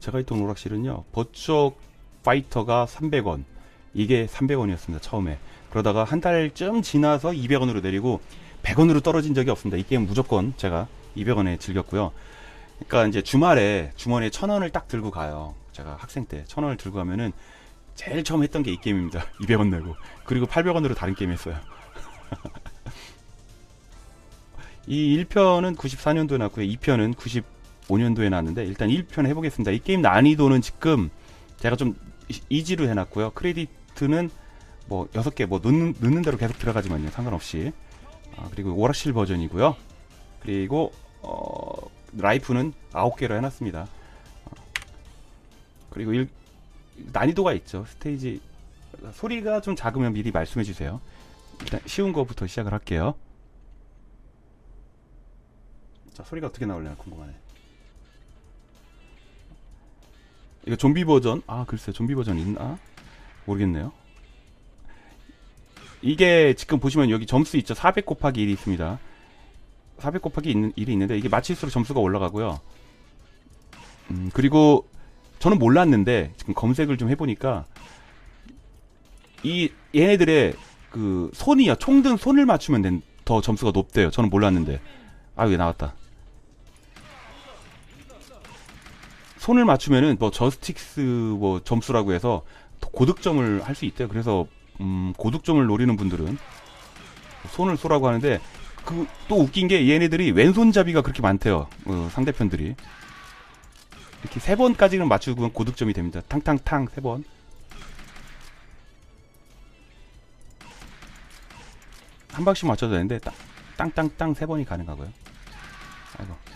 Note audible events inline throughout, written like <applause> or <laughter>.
제가 있던 오락실은요 버추어 파이터가 300원 이게 300원이었습니다 처음에. 그러다가 한 달쯤 지나서 200원으로 내리고 100원으로 떨어진 적이 없습니다. 이 게임 무조건 제가 200원에 즐겼고요. 그러니까 이제 주말에 주머니에 1000원을 딱 들고 가요. 제가 학생 때 1000원을 들고 가면은 제일 처음 했던 게 이 게임입니다. <laughs> 200원 내고. 그리고 800원으로 다른 게임 했어요. <laughs> 이 1편은 94년도에 나왔고요. 2편은 95년도에 나왔는데 일단 1편 해보겠습니다. 이 게임 난이도는 지금 제가 좀 이- 이지로 해놨고요. 크레디트는 뭐 6개 뭐 넣는, 넣는 대로 계속 들어가지만요. 상관없이. 아, 그리고 오락실 버전이고요. 그리고 어, 라이프는 9개로 해놨습니다. 어, 그리고 일- 난이도가 있죠. 스테이지 소리가 좀 작으면 미리 말씀해 주세요. 일단 쉬운 거부터 시작을 할게요. 자 소리가 어떻게 나올려나 궁금하네 이거 좀비 버전? 아 글쎄 좀비 버전 있나? 모르겠네요. 이게 지금 보시면 여기 점수 있죠. 400 곱하기 1이 있습니다. 400 곱하기 1이 있는데 이게 맞힐수록 점수가 올라가고요. 음, 그리고 저는 몰랐는데 지금 검색을 좀 해보니까 이 얘네들의 그 손이요. 총든 손을 맞추면 된, 더 점수가 높대요. 저는 몰랐는데. 아 여기 나왔다 손을 맞추면은 뭐 저스틱스 뭐 점수라고 해서 더 고득점을 할 수 있대요. 그래서 음, 고득점을 노리는 분들은 손을 쏘라고 하는데 그 또 웃긴 게 얘네들이 왼손잡이가 그렇게 많대요. 어, 상대편들이 이렇게 세 번까지는 맞추면 고득점이 됩니다. 탕탕탕 세 번. 한 방씩 맞춰도 되는데 땅, 땅땅땅 세 번이 가능하고요. 아이고.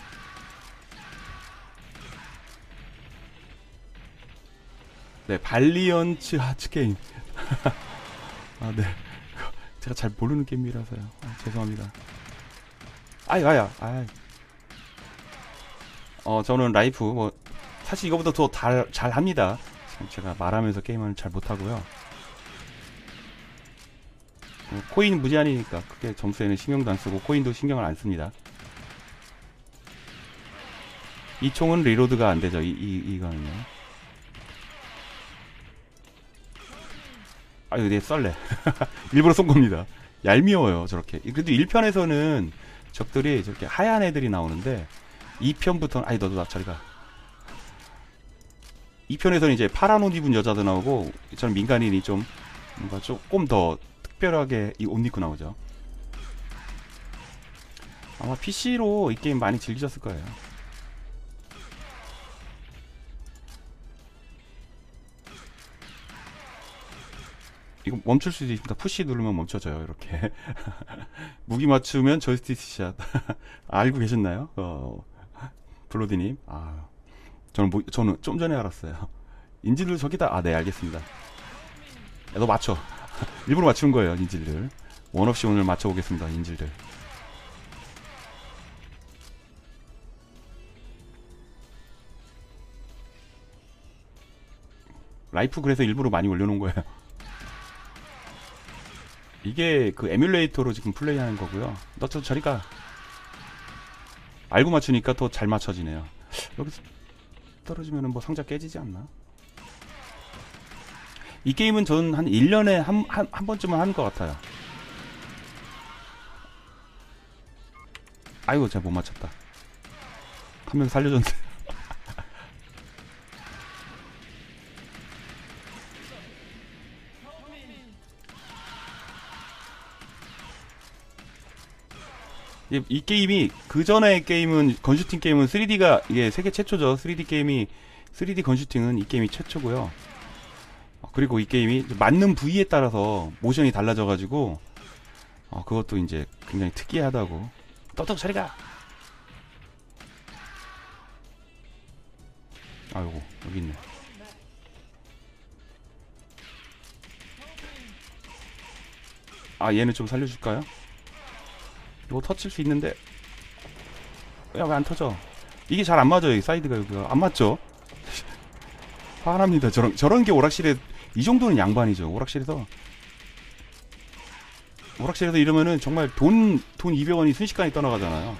네, 발리언츠 하츠 게임. <laughs> 아, 네. 제가 잘 모르는 게임이라서요. 아, 죄송합니다. 아이, 아야, 아이. 어, 저는 라이프, 뭐, 사실 이거보다 더 잘, 잘 합니다. 제가 말하면서 게임을 잘 못하고요. 어, 코인 무제한이니까 크게 점수에는 신경도 안 쓰고 코인도 신경을 안 씁니다. 이 총은 리로드가 안 되죠. 이, 이, 이거는요. 아유, 네, 썰래. <laughs> 일부러 쏜 겁니다. 얄미워요, 저렇게. 그래도 1편에서는 적들이 저렇게 하얀 애들이 나오는데, 2편부터는, 아니, 너도 나 저리 가. 2편에서는 이제 파란 옷 입은 여자도 나오고, 저는 민간인이 좀, 뭔가 조금 더 특별하게 이 옷 입고 나오죠. 아마 PC로 이 게임 많이 즐기셨을 거예요. 이거 멈출 수도 있습니다. 푸시 누르면 멈춰져요. 이렇게 <laughs> 무기 맞추면 저스티스 샷 <laughs> 알고 계셨나요? 어, 블로디님. 아, 저는 뭐, 저는 좀 전에 알았어요. 인질들 저기다. 아, 네, 알겠습니다. 야, 너 맞춰. <laughs> 일부러 맞춘 거예요, 인질들. 원 없이 오늘 맞춰보겠습니다, 인질들. 라이프 그래서 일부러 많이 올려놓은 거예요. 이게 그 에뮬레이터로 지금 플레이하는 거고요. 너 저 저리 가. 알고 맞추니까 더 잘 맞춰지네요. 여기서 떨어지면은 뭐 상자 깨지지 않나? 이 게임은 저는 한 1년에 한, 한, 한 번쯤은 하는 것 같아요. 아이고, 제가 못 맞췄다. 한 명 살려줬는데. 이, 이 게임이 그 전에 게임은 건슈팅 게임은 3D가 이게 세계 최초죠. 3D 게임이 3D 건슈팅은 이 게임이 최초고요. 어, 그리고 이 게임이 맞는 부위에 따라서 모션이 달라져가지고 어, 그것도 이제 굉장히 특이하다고. 떠떡 저리가. 아이고 여기 있네. 아 얘는 좀 살려줄까요? 이거 터칠 수 있는데. 야 왜 안 터져? 이게 잘 안 맞아요 이 사이드가 여기가. 안 맞죠? <laughs> 화납니다. 저런 저런 게 오락실에 이 정도는 양반이죠 오락실에서. 오락실에서 이러면은 정말 돈 돈 200원이 순식간에 떠나가잖아요.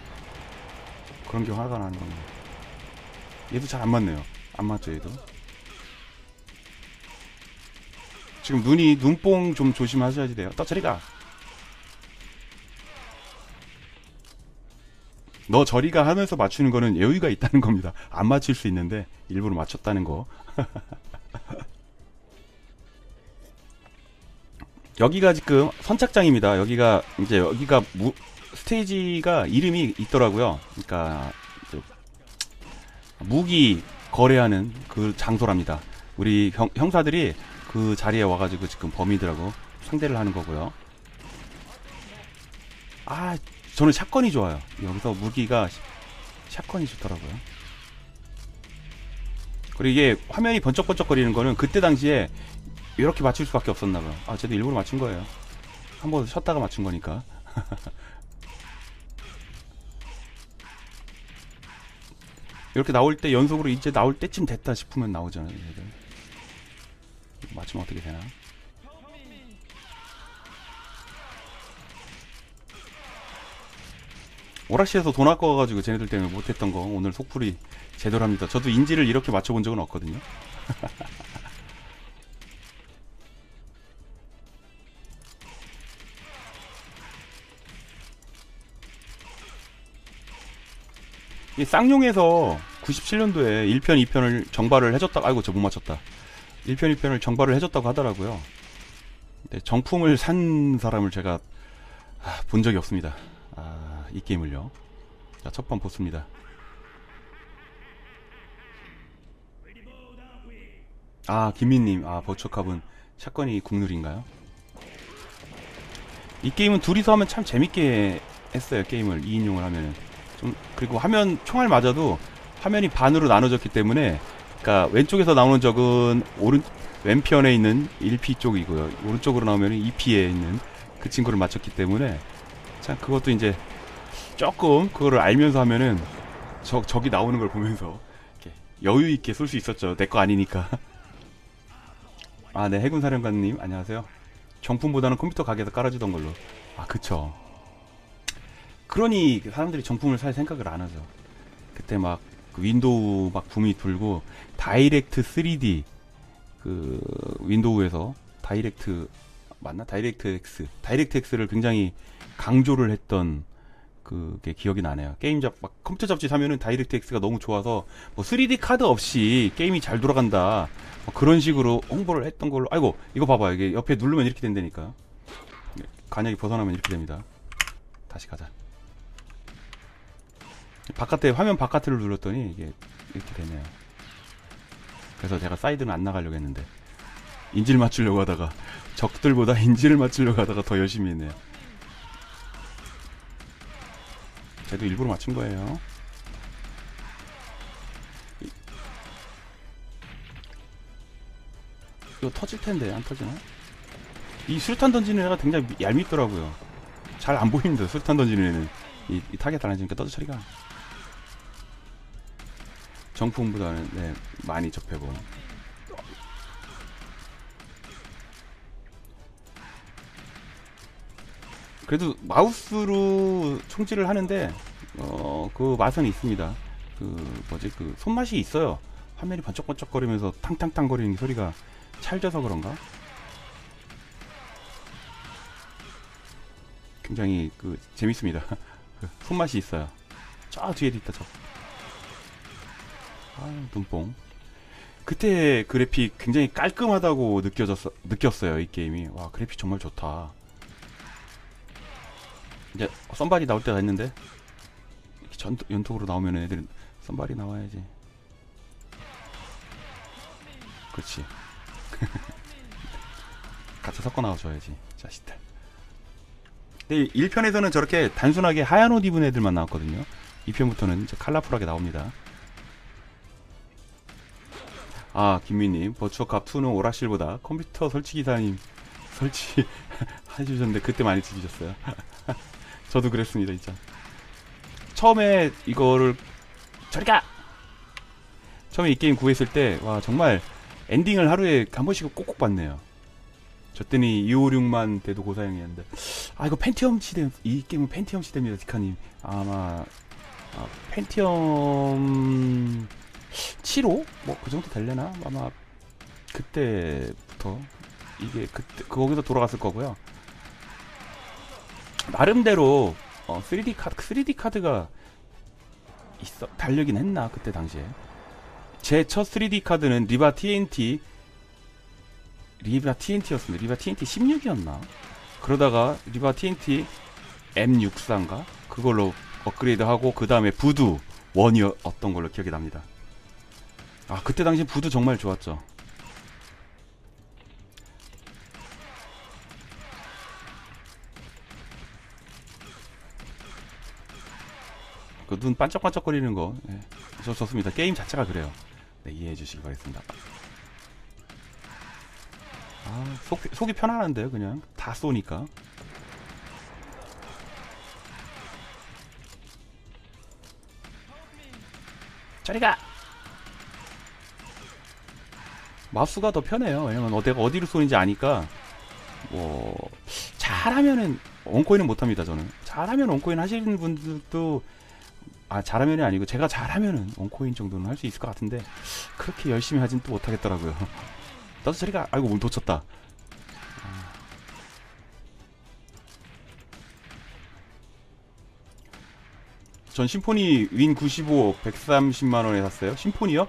그런 게 화가 나는 겁니다. 얘도 잘 안 맞네요. 안 맞죠 얘도? 지금 눈이 눈뽕 좀 조심하셔야지 돼요. 떠 저리 가 너 저리 가 하면서 맞추는 거는 여유가 있다는 겁니다 안 맞힐 수 있는데 일부러 맞췄다는 거 <laughs> 여기가 지금 선착장입니다 여기가 이제 여기가 무, 스테이지가 이름이 있더라고요 그러니까 무기 거래하는 그 장소랍니다. 우리 형, 형사들이 그 자리에 와가지고 지금 범인들하고 상대를 하는 거고요. 아, 저는 샷건이 좋아요. 여기서 무기가 시- 샷건이 좋더라고요. 그리고 이게 화면이 번쩍번쩍거리는 거는 그때 당시에 이렇게 맞출 수밖에 없었나봐요. 아, 쟤도 일부러 맞춘 거예요. 한 번 쉬었다가 맞춘 거니까. <laughs> 이렇게 나올 때 연속으로 이제 나올 때쯤 됐다 싶으면 나오잖아요. 얘들. 맞추면 어떻게 되나? 오락실에서 돈 아까워가지고 쟤네들 때문에 못했던 거 오늘 속풀이 제대로 합니다. 저도 인지를 이렇게 맞춰본 적은 없거든요. <laughs> 이 쌍용에서 97년도에 1편, 2편을 정발을 해줬다. 아이고, 저 못 맞췄다. 1편, 2편을 정발을 해줬다고 하더라고요. 정품을 산 사람을 제가 아, 본 적이 없습니다. 아, 이 게임을요. 자, 첫 번 보습니다. 아, 김민님. 아, 버추어캅은 샷건이 국룰인가요? 이 게임은 둘이서 하면 참 재밌게 했어요, 게임을. 2인용을 하면은. 좀 그리고 화면 총알 맞아도 화면이 반으로 나눠졌기 때문에 그러니까 왼쪽에서 나오는 적은 오른 왼편에 있는 1P 쪽이고요. 오른쪽으로 나오면 2P에 있는 그 친구를 맞췄기 때문에 참 그것도 이제 조금 그거를 알면서 하면은 저 적이 나오는 걸 보면서 이렇게 여유 있게 쏠 수 있었죠. 내 거 아니니까. <laughs> 아, 네. 해군 사령관님 안녕하세요. 정품보다는 컴퓨터 가게에서 깔아주던 걸로. 아, 그쵸. 그러니 사람들이 정품을 살 생각을 안 하죠. 그때 막 그 윈도우 막 붐이 돌고 다이렉트 3D 그 윈도우에서 다이렉트 맞나? 다이렉트 X 다이렉트 X를 굉장히 강조를 했던 그게 기억이 나네요. 게임 잡, 막 컴퓨터 잡지 사면은 다이렉트 X가 너무 좋아서 뭐 3D 카드 없이 게임이 잘 돌아간다. 뭐 그런 식으로 홍보를 했던 걸로. 아이고, 이거 봐봐. 이게 옆에 누르면 이렇게 된다니까. 간역이 벗어나면 이렇게 됩니다. 다시 가자. 바깥에 화면 바깥을 눌렀더니 이게 이렇게 되네요. 그래서 제가 사이드는 안 나가려고 했는데 인지를 맞추려고 하다가 적들보다 <laughs> 인지를 맞추려고 하다가 더 열심히 했네요. 쟤도 일부러 맞춘 거예요. 이- 이거 터질 텐데 안 터지나? 이 수류탄 던지는 애가 굉장히 얄밉더라고요. 잘 안 보입니다. 수류탄 던지는 애는 이, 이 타겟 달라지니까 떠도 처리가. 정품보다는 네, 많이 접해본. 그래도 마우스로 총질을 하는데 어, 그 맛은 있습니다. 그 뭐지 그 손맛이 있어요. 화면이 번쩍번쩍거리면서 탕탕탕 거리는 소리가 찰져서 그런가? 굉장히 그 재밌습니다. 그 <laughs> 손맛이 있어요. 저 뒤에도 있다 저. 아 눈뽕. 그때 그래픽 굉장히 깔끔하다고 느껴졌어 느꼈어요 이 게임이. 와 그래픽 정말 좋다. 이제 썬발이 나올 때가 있는데 이렇게 전, 연톡으로 나오면 애들은 썬발이 나와야지. 그렇지. <laughs> 같이 섞어 나와줘야지 자식들. 근데 1편에서는 저렇게 단순하게 하얀 옷 입은 애들만 나왔거든요. 2편부터는 이제 컬러풀하게 나옵니다. 아, 김미님, 버추어캅 2는 오락실보다 컴퓨터 설치기사님 설치 <laughs> 해주셨는데 그때 많이 들으셨어요. <laughs> 저도 그랬습니다, 진짜. 처음에 이거를 저리 가! 처음에 이 게임 구했을 때, 와, 정말 엔딩을 하루에 한 번씩 꼭꼭 봤네요. 저 때는 256만 돼도 고사양이었는데 아 이거 펜티엄 시대 이 게임은 펜티엄 시대입니다 디카님 아마 아, 펜티엄 7호? 뭐 그 정도 될려나? 아마 그때부터 이게 그때 거기서 돌아갔을 거고요. 나름대로 어, 3D 카드 3D 카드가 있어 달려긴 했나 그때 당시에 제 첫 3D 카드는 리바 TNT 리바 TNT였습니다. 리바 TNT 16이었나? 그러다가 리바 TNT M64인가? 그걸로 업그레이드하고 그 다음에 부두 원이었던 걸로 기억이 납니다. 아 그때 당시 부두 정말 좋았죠. 그 눈 반짝반짝거리는 거, 예. 저 좋습니다. 게임 자체가 그래요. 네, 이해해 주시기 바라겠습니다. 아, 속, 속이 편안한데요, 그냥. 다 쏘니까. 저리 가! 마우스가 더 편해요. 왜냐면 어, 내가 어디로 쏘는지 아니까, 뭐, 잘하면은, 원코인은 못합니다, 저는. 잘하면 원코인 하시는 분들도, 아, 잘하면이 아니고, 제가 잘하면은 원코인 정도는 할 수 있을 것 같은데, 그렇게 열심히 하진 또 못하겠더라고요. 나도 저리가, 아이고, 문 놓쳤다. 전 심포니 윈 95 130만 원에 샀어요. 심포니요?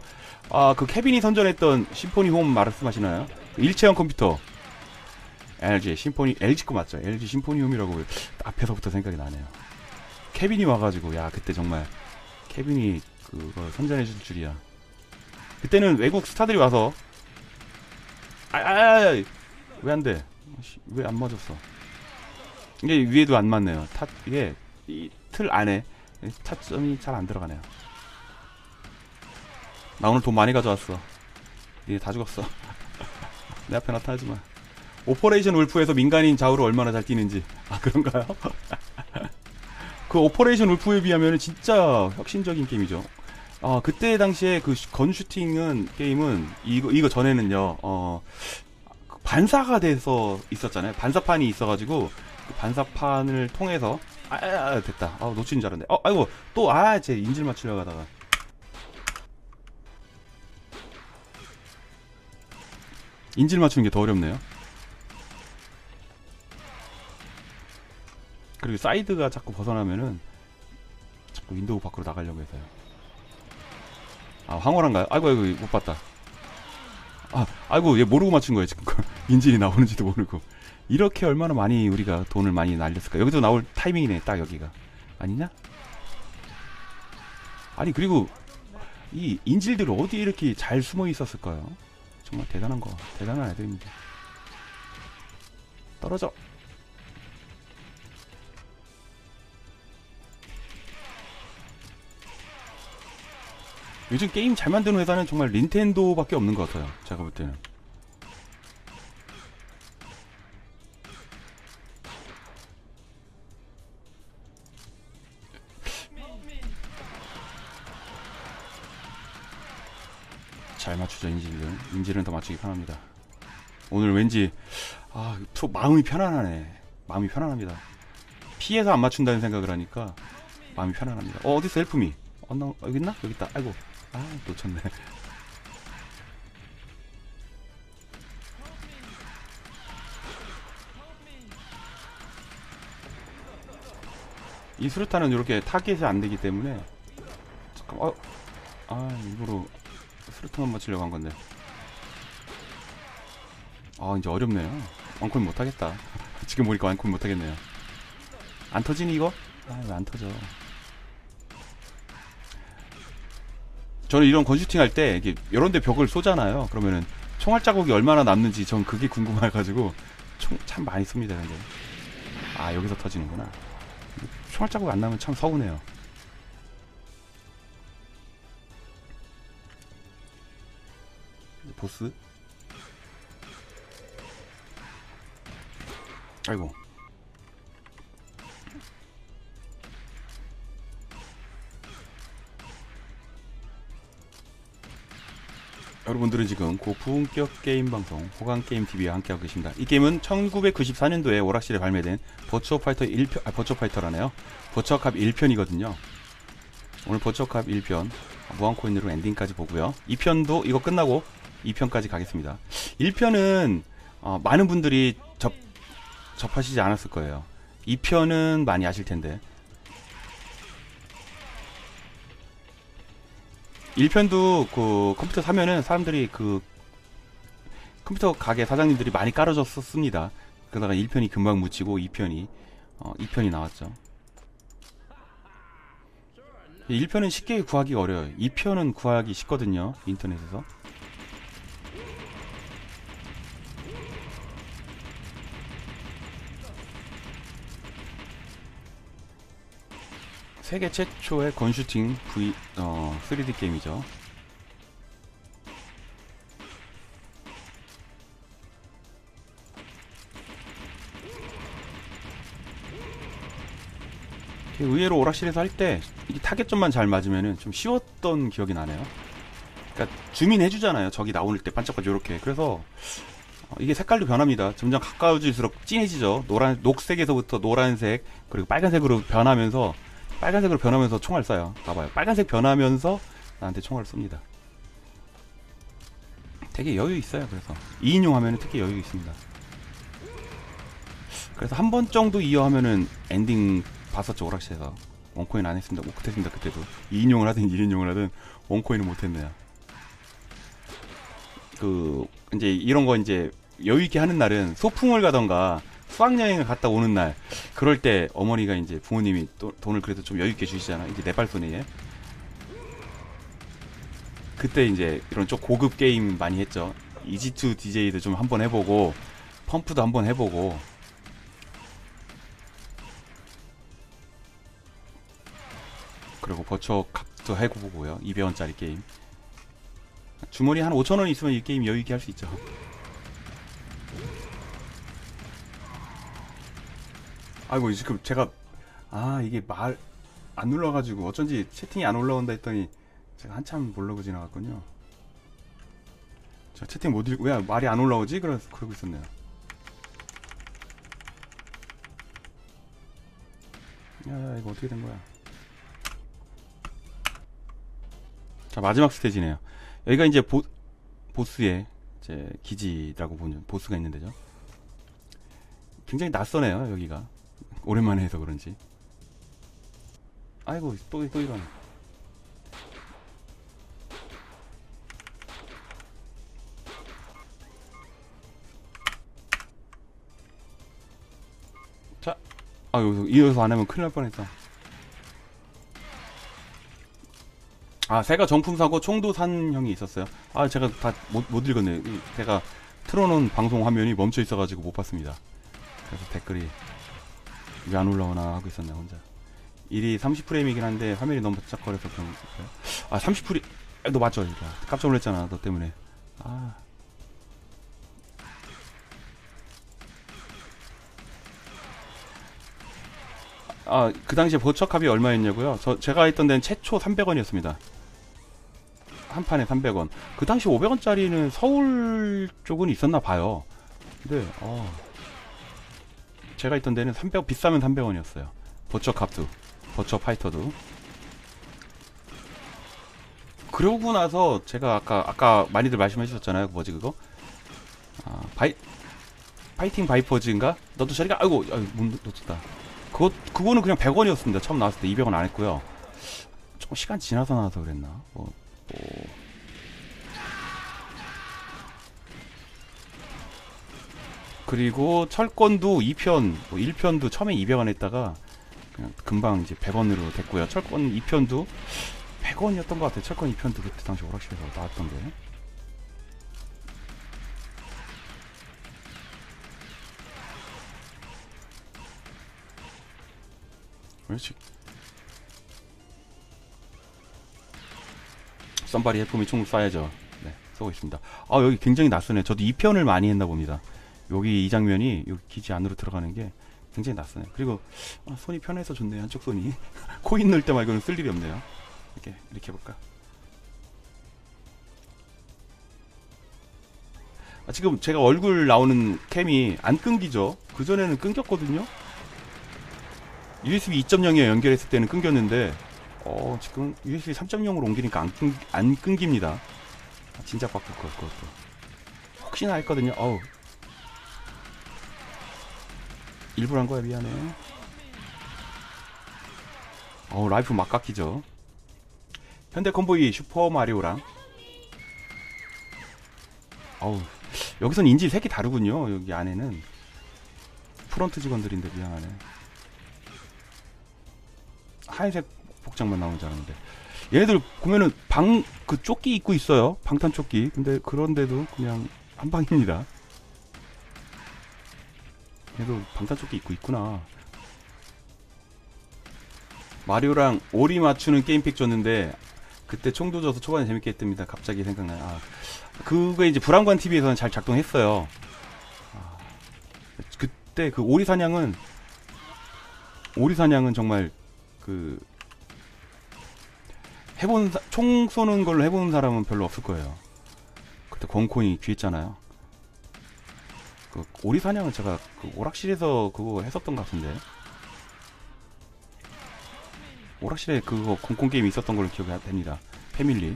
아, 그 케빈이 선전했던 심포니 홈 말씀하시나요? 일체형 컴퓨터. LG 심포니 LG 거 맞죠? LG 심포니 홈이라고 앞에서부터 생각이 나네요. 케빈이 와가지고 야 그때 정말 케빈이 그걸 선전해 줄 줄이야. 그때는 외국 스타들이 와서 아왜 안 돼? 왜 안 맞았어? 이게 위에도 안 맞네요. 타 이게 이 틀 안에 타점이 잘 안 들어가네요. 나 오늘 돈 많이 가져왔어. 얘다 죽었어. <laughs> 내 앞에 나타나지 마. 오퍼레이션 울프에서 민간인 좌우로 얼마나 잘 뛰는지. 아, 그런가요? <laughs> 그 오퍼레이션 울프에 비하면 진짜 혁신적인 게임이죠. 아, 그때 당시에 그 건슈팅은 게임은 이거, 이거 전에는요, 어, 그 반사가 돼서 있었잖아요. 반사판이 있어가지고, 그 반사판을 통해서 아, 아, 아, 됐다. 아, 놓친 줄 알았네. 어, 아이고, 또, 아, 제 인질 맞추려고 하다가. 인질 맞추는 게 더 어렵네요. 그리고 사이드가 자꾸 벗어나면은 자꾸 윈도우 밖으로 나가려고 해서요. 아, 황홀한가요? 아이고, 아이고, 못 봤다. 아, 아이고, 얘 모르고 맞춘 거예요, 지금. <laughs> 인질이 나오는지도 모르고. 이렇게 얼마나 많이 우리가 돈을 많이 날렸을까? 여기도 나올 타이밍이네, 딱 여기가. 아니냐? 아니, 그리고 이 인질들 어디 이렇게 잘 숨어 있었을까요? 정말 대단한 거, 대단한 애들입니다. 떨어져. 요즘 게임 잘 만드는 회사는 정말 닌텐도밖에 없는 것 같아요. 제가 볼 때는. 잘 맞추죠 인질은 인질은 더 맞추기 편합니다. 오늘 왠지 아또 마음이 편안하네. 마음이 편안합니다. 피해서 안 맞춘다는 생각을 하니까 마음이 편안합니다. 어 어딨어 헬프미? 어, 나, 여기 있나? 여기 있다. 아이고 아 놓쳤네 이 수류탄은 이렇게 타겟이 안 되기 때문에 잠깐 어, 아 일부러 수류탄만 맞추려고 한 건데. 아, 이제 어렵네요. 완코인 못하겠다. <laughs> 지금 보니까 완코인 못하겠네요. 안 터지니, 이거? 아, 왜 안 터져. 저는 이런 건슈팅 할 때, 이게, 이런 데 벽을 쏘잖아요. 그러면은, 총알 자국이 얼마나 남는지 전 그게 궁금해가지고, 총 참 많이 씁니다, 근데. 아, 여기서 터지는구나. 총알 자국 안 나면 참 서운해요. 보스 아이고 여러분들은 지금 고품격 게임 방송 호강 게임 TV와 함께하고 계십니다. 이 게임은 1994년도에 오락실에 발매된 버추어 파이터 1편, 아, 버추어 파이터라네요. 버추어 캅 1편이거든요. 오늘 버추어 캅 1편 무한코인으로 엔딩까지 보고요. 2편도 이거 끝나고 2편까지 가겠습니다. 1편은 어, 많은 분들이 접, 접하시지 않았을 거예요. 2편은 많이 아실 텐데. 1편도 그 컴퓨터 사면은 사람들이 그 컴퓨터 가게 사장님들이 많이 깔아줬었습니다. 그러다가 1편이 금방 묻히고 2편이 어, 2편이 나왔죠. 1편은 쉽게 구하기 어려워요. 2편은 구하기 쉽거든요. 인터넷에서. 세계 최초의 건슈팅 V 어, 3D 게임이죠. 의외로 오락실에서 할때 타겟점만 잘 맞으면은 좀 쉬웠던 기억이 나네요. 그러니까 주민 해주잖아요. 적이 나올 때 반짝반짝 이렇게. 그래서 어, 이게 색깔도 변합니다. 점점 가까워질수록 진해지죠. 노란 녹색에서부터 노란색 그리고 빨간색으로 변하면서 빨간색으로 변하면서 총알 쏴요. 봐봐요. 빨간색 변하면서 나한테 총알을 쏩니다. 되게 여유 있어요. 그래서 2인용 하면은 특히 여유 있습니다. 그래서 한 번 정도 이어 하면은 엔딩 봤었죠 오락실에서 원코인 안 했습니다. 못했습니다 그때도 2인용을 하든 1인용을 하든 원코인은 못했네요. 그 이제 이런 거 이제 여유 있게 하는 날은 소풍을 가던가 수학여행을 갔다 오는 날 그럴 때 어머니가 이제 부모님이 또 돈을 그래도 좀 여유 있게 주시잖아. 이제 네팔손이에 그때 이제 이런 좀 고급 게임 많이 했죠. 이지2 DJ도 좀 한번 해보고 펌프도 한번 해보고 그리고 버처 각도 해보고요. 200원짜리 게임. 주머니 한 5천원 있으면 이 게임 여유 있게 할 수 있죠. 아이고, 지금 제가, 아, 이게 말, 안 눌러가지고 어쩐지 채팅이 안 올라온다 했더니 제가 한참 모르고 지나갔군요. 저 채팅 못 읽고, 왜 말이 안 올라오지? 그러, 그러고 있었네요. 야, 야, 이거 어떻게 된 거야? 자 마지막 스테이지네요. 여기가 이제 보, 보스의 이제 기지라고 보는 보스가 있는 데죠. 굉장히 낯서네요 여기가 오랜만에 해서 그런지. 아이고 또 또 이런. 자, 아 여기서 이어서 안 하면 큰일 날 뻔했다. 아, 새가 정품 사고 총도 산 형이 있었어요. 아, 제가 다 못 못 읽었네요. 이 제가 틀어놓은 방송 화면이 멈춰 있어가지고 못 봤습니다. 그래서 댓글이 왜 안 올라오나 하고 있었네 혼자. 일이 30프레임이긴 한데 화면이 너무 번쩍거려서 그런 거예요. 아, 30프레임. 아, 너 맞죠, 이거. 깜짝 놀랐잖아, 너 때문에. 아. 아, 그 당시에 보척값이 얼마였냐고요? 저, 제가 했던 데는 최초 300원이었습니다. 한 판에 300원. 그 당시 500원짜리는 서울 쪽은 있었나 봐요. 근데, 어. 제가 있던 데는 300, 비싸면 300원이었어요. 버처 캅도. 버처 파이터도. 그러고 나서 제가 아까, 아까 많이들 말씀해 주셨잖아요. 뭐지, 그거? 아, 바이, 파이팅 바이퍼즈인가? 너도 저리가, 아이고, 아이고, 문 놓쳤다. 그거, 그거는 그냥 100원이었습니다. 처음 나왔을 때 200원 안 했고요. 조금 시간 지나서 나와서 그랬나? 뭐, 뭐. 그리고 철권도 2편, 뭐 1편도 처음에 200원 했다가 그냥 금방 이제 100원으로 됐고요. 철권 2편도 100원이었던 것 같아요. 철권 2편도 그때 당시 오락실에서 나왔던 게. 그렇지. 썸바리 해품이 총 쏴야죠. 네, 쏘고 있습니다. 아, 여기 굉장히 낯서네. 저도 2편을 많이 했나 봅니다. 여기 이 장면이 여기 기지 안으로 들어가는 게 굉장히 낯서네. 그리고 아, 손이 편해서 좋네요. 한쪽 손이. <laughs> 코인 넣을 때 말고는 쓸 일이 없네요. 이렇게, 이렇게 해볼까? 아, 지금 제가 얼굴 나오는 캠이 안 끊기죠? 그 전에는 끊겼거든요? USB 2.0에 연결했을 때는 끊겼는데 어, 지금 USB 3.0으로 옮기니까 안, 끊, 안 끊깁니다. 아, 진짜 바꿀 것 같고. 혹시나 했거든요. 어우. 일부러 한 거야, 미안해. 어우, 라이프 막 깎이죠. 현대 콤보이 슈퍼 마리오랑. 어우, 여기선 인지 색이 다르군요. 여기 안에는. 프론트 직원들인데 미안하네. 하얀색 복장만 나오는 줄 알았는데. 얘네들 보면은 방, 그 조끼 입고 있어요. 방탄 조끼. 근데 그런데도 그냥 한 방입니다. 얘도 방탄 조끼 입고 있구나. 마리오랑 오리 맞추는 게임팩 줬는데 그때 총도 줘서 초반에 재밌게 했답니다. 갑자기 생각나요. 아, 그거 이제 불안관 TV에서는 잘 작동했어요. 아, 그때 그 오리 사냥은 오리 사냥은 정말 그 해본 사- 총 쏘는 걸로 해본 사람은 별로 없을 거예요. 그때 권코인이 귀했잖아요. 그 오리 사냥은 제가 그 오락실에서 그거 했었던 것 같은데. 오락실에 그거 공콘 게임 있었던 걸로 기억이 됩니다. 패밀리.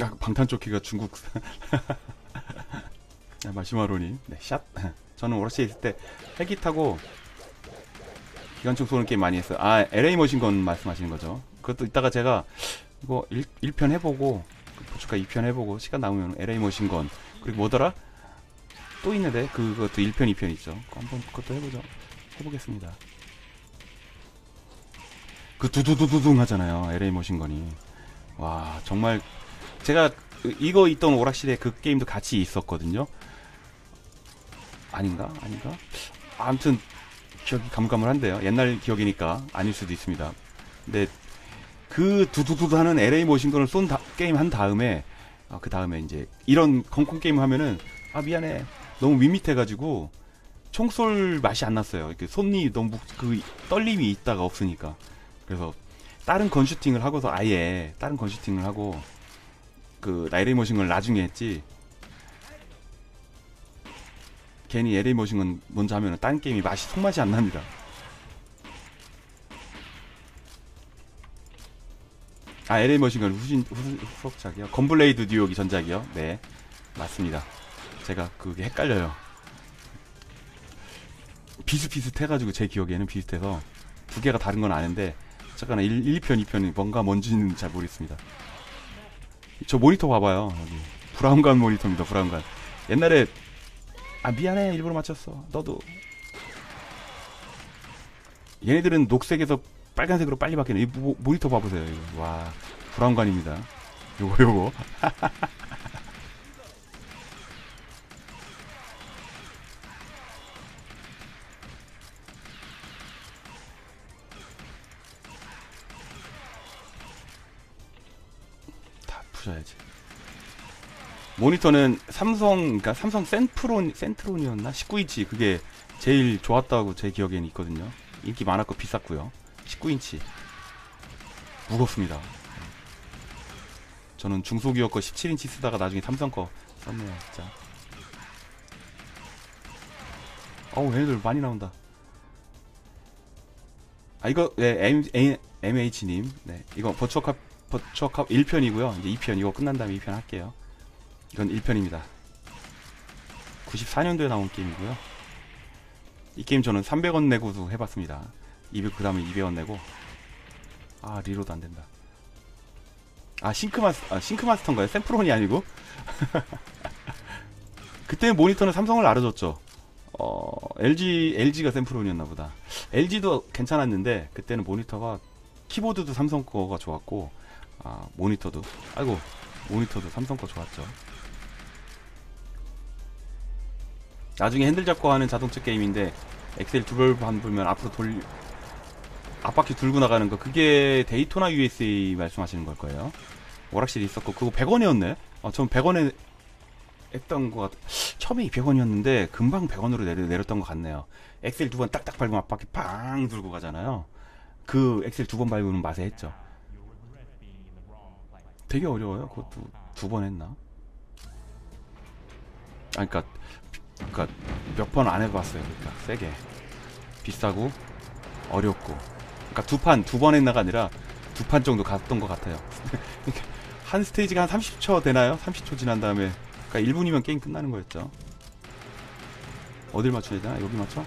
야, 방탄조끼가 중국. 야, <laughs> 마시마로니. 네, 샷. 저는 오락실에 있을 때 헬기 타고 기관총 쏘는 게임 많이 했어요. 아, LA 머신건 말씀하시는 거죠. 그것도 이따가 제가 이거 1, 1편 해보고, 보츠카 2편 해보고, 시간 남으면 LA 머신건. 그리고 뭐더라? 또 있는데, 그것도 1편, 2편 있죠. 한번 그것도 해보죠. 해보겠습니다. 그 두두두두둥 하잖아요. LA 머신건이. 와, 정말, 제가 그- 이거 있던 오락실에 그 게임도 같이 있었거든요. 아닌가? 아닌가? 아무튼, 기억이 가물가물한데요. 옛날 기억이니까 아닐 수도 있습니다. 근데 그 두두두두 하는 LA 머신건을 쏜 다- 게임 한 다음에 아, 그 다음에 이제 이런 콩콩 게임 하면은 아 미안해 너무 밋밋해가지고 총쏠 맛이 안 났어요. 이렇게 손이 너무 그 떨림이 있다가 없으니까 그래서 다른 건슈팅을 하고서 아예 다른 건슈팅을 하고 그 LA 머신건을 나중에 했지 괜히 LA 머신건 먼저 하면은 딴 게임이 맛이 손맛이 안 납니다. 아 LA 머신건 후신 후- 후속작이요. 건블레이드 뉴욕이 전작이요. 네 맞습니다. 제가 그게 헷갈려요. 비슷비슷해가지고 제 기억에는 비슷해서 두 개가 다른 건 아는데 잠깐 1, 1편 2편이 뭔가 뭔지는 잘 모르겠습니다. 저 모니터 봐봐요. 여기 브라운관 모니터입니다. 브라운관. 옛날에 아 미안해 일부러 맞췄어. 너도 얘네들은 녹색에서 빨간색으로 빨리 바뀌는 이 모, 모니터 봐보세요. 이거. 와 브라운관입니다. 요거 요거. <laughs> 다 부셔야지. 모니터는 삼성, 그러니까 삼성 센트론, 센트론이었나? 19인치. 그게 제일 좋았다고 제 기억에는 있거든요. 인기 많았고 비쌌고요. 19인치. 무겁습니다. 저는 중소기업 거 17인치 쓰다가 나중에 삼성 거 썼네요, 진짜. 어우, 얘네들 많이 나온다. 아, 이거, 네, M, M, MH님. 네, 이거 버추어컵, 버추어컵 1편이고요. 이제 2편, 이거 끝난 다음에 2편 할게요. 이건 1편입니다. 94년도에 나온 게임이고요. 이 게임 저는 300원 내고도 해봤습니다. 200, 그 다음에 200원 내고. 아, 리로드 안 된다. 아, 싱크마스, 아, 싱크마스터인가요? 샘프론이 아니고? <laughs> 그때 모니터는 삼성을 알아줬죠. 어, LG, LG가 샘프론이었나 보다. LG도 괜찮았는데, 그때는 모니터가, 키보드도 삼성 거가 좋았고, 아, 모니터도, 아이고, 모니터도 삼성 거 좋았죠. 나중에 핸들 잡고 하는 자동차 게임인데 엑셀 두벌반 불면 앞으로 돌 앞바퀴 들고 나가는 거 그게 데이토나 USA 말씀하시는 걸 거예요. 오락실이 있었고 그거 100원이었네. 아, 전 100원에 했던 것 같. 처음에 200원이었는데 금방 100원으로 내려, 내렸던 것 같네요. 엑셀 두 번 딱딱 밟으면 앞바퀴 팡 들고 가잖아요. 그 엑셀 두 번 밟으면 맛에 했죠. 되게 어려워요. 그것도 두 번 했나? 아, 그니까, 그니까, 몇 번 안 해봤어요. 그니까, 세게. 비싸고, 어렵고 그러니까 두 판 두 번 했나가 아니라 두 판 정도 갔던 것 같아요 <laughs> 한 스테이지가 한 30초 되나요? 30초 지난 다음에 그러니까 1분이면 게임 끝나는 거였죠 어딜 맞춰야 되나? 여기 맞춰?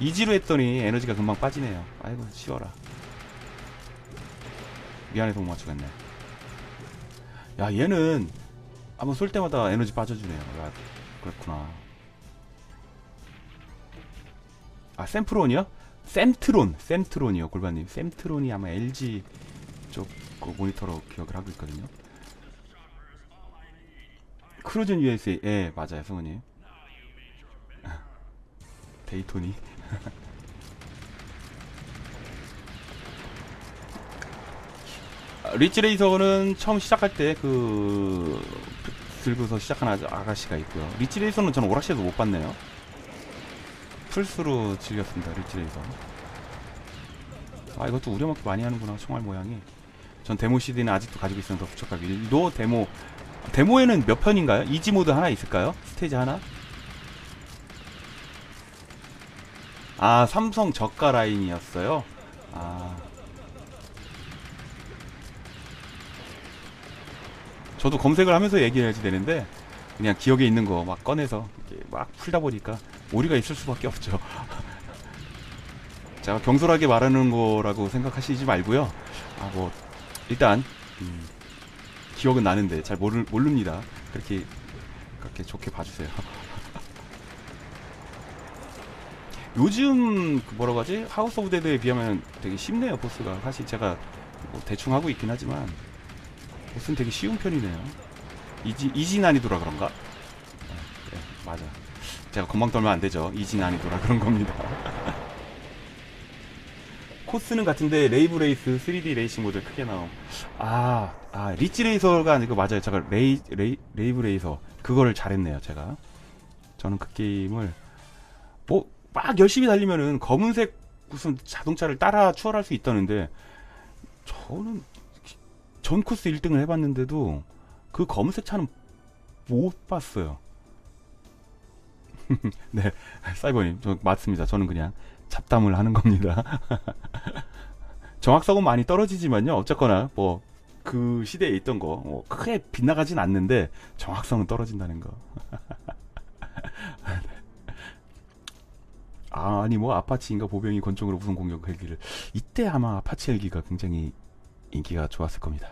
이지로 했더니 에너지가 금방 빠지네요 아이고 쉬워라 미안해서 못 맞추겠네 야 얘는 한번 쏠 때마다 에너지 빠져주네요 야 그렇구나 아 샘프론이요? 샘트론 샘트론이요 골반님. 샘트론이 아마 LG 쪽 그 모니터로 기억을 하고 있거든요. 크루즌 USA. 예 맞아요 성우님. <laughs> 데이토니. <laughs> 아, 리치레이서는 처음 시작할 때 그 들고서 아저- 아가씨가 있고요. 리치레이서는 저는 오락실에서 못 봤네요 플스로 즐겼습니다 리치레이서 아 이것도 우려먹기 많이 하는구나 총알 모양이 전 데모 CD는 아직도 가지고 있어서 부착하기 1도 데모 데모에는 몇 편인가요? 이지 모드 하나 있을까요? 스테이지 하나? 아 삼성 저가 라인이었어요 아 저도 검색을 하면서 얘기해야지 되는데 그냥 기억에 있는 거 막 꺼내서 이렇게 막 풀다 보니까 오리가 있을 수밖에 없죠. <laughs> 제가 경솔하게 말하는 거라고 생각하시지 말고요. 아 뭐 일단 음, 기억은 나는데 잘 모르, 모릅니다. 그렇게 그렇게 좋게 봐주세요. <laughs> 요즘 그 뭐라고 하지? 하우스 오브 데드에 비하면 되게 쉽네요 보스가. 사실 제가 뭐 대충 하고 있긴 하지만 보스는 되게 쉬운 편이네요. 이지 이지 난이도라 그런가? 네, 네, 맞아 제가 건방 떨면 안 되죠 이지 난이도라 그런 겁니다 <laughs> 코스는 같은데 레이브 레이스 3D 레이싱 모드 크게 나옴. 아, 아 리치 레이서가 아니고 맞아요. 제가 레이, 레이 레이브 레이서 그거를 잘했네요. 제가 저는 그 게임을 뭐막 열심히 달리면은 검은색 무슨 자동차를 따라 추월할 수 있다는데 저는 전 코스 1등을 해봤는데도 그 검은색 차는 못 봤어요. <laughs> 네, 사이버님, 저 맞습니다. 저는 그냥 잡담을 하는 겁니다. <laughs> 정확성은 많이 떨어지지만요. 어쨌거나 뭐 그 시대에 있던 거 뭐 크게 빗나가진 않는데 정확성은 떨어진다는 거. <laughs> 아, 아니 뭐 아파치인가 보병이 권총으로 무슨 공격 헬기를 이때 아마 아파치 헬기가 굉장히 인기가 좋았을 겁니다.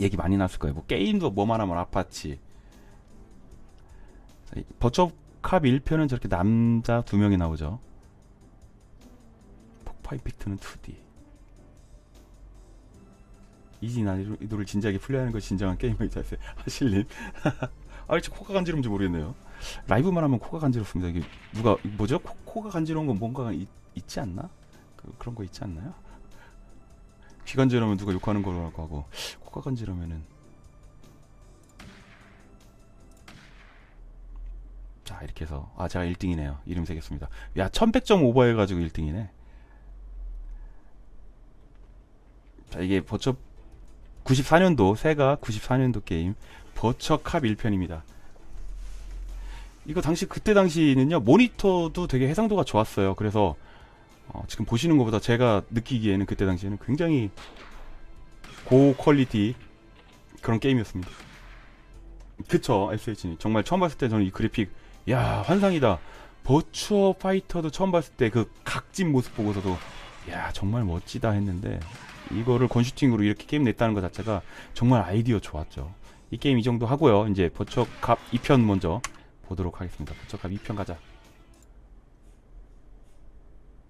얘기 많이 났을 거예요. 뭐 게임도 뭐만 하면 아파치. 버처 캅 1편은 저렇게 남자 두 명이 나오죠. 폭파 이펙트는 2D. 이지 난이도를 진지하게 플레이하는 것이 진정한 게이머의 자세. <laughs> 하실님. <laughs> 아, 진짜 코가 간지러운지 모르겠네요. 라이브만 하면 코가 간지럽습니다. 이게 누가 뭐죠? 코, 가 간지러운 건 뭔가 있, 있지 않나? 그, 그런 거 있지 않나요? <laughs> 귀 간지러면 누가 욕하는 거라고 하고 코가 간지러면은 이렇게 해서 아 제가 1등이네요. 이름 새겼습니다. 야 1100점 오버해가지고 1등이네. 자 이게 버처 94년도 세가 94년도 게임 버처캅 1편입니다. 이거 당시 그때 당시는요 모니터도 되게 해상도가 좋았어요. 그래서 어, 지금 보시는 것보다 제가 느끼기에는 그때 당시에는 굉장히 고 퀄리티 그런 게임이었습니다. 그쵸 SH는 정말 처음 봤을 때 저는 이 그래픽 야 환상이다. 버추어 파이터도 처음 봤을 때 그 각진 모습 보고서도 야 정말 멋지다 했는데 이거를 건슈팅으로 이렇게 게임 냈다는 것 자체가 정말 아이디어 좋았죠. 이 게임 이 정도 하고요. 이제 버처캅 2편 먼저 보도록 하겠습니다. 버처캅 2편 가자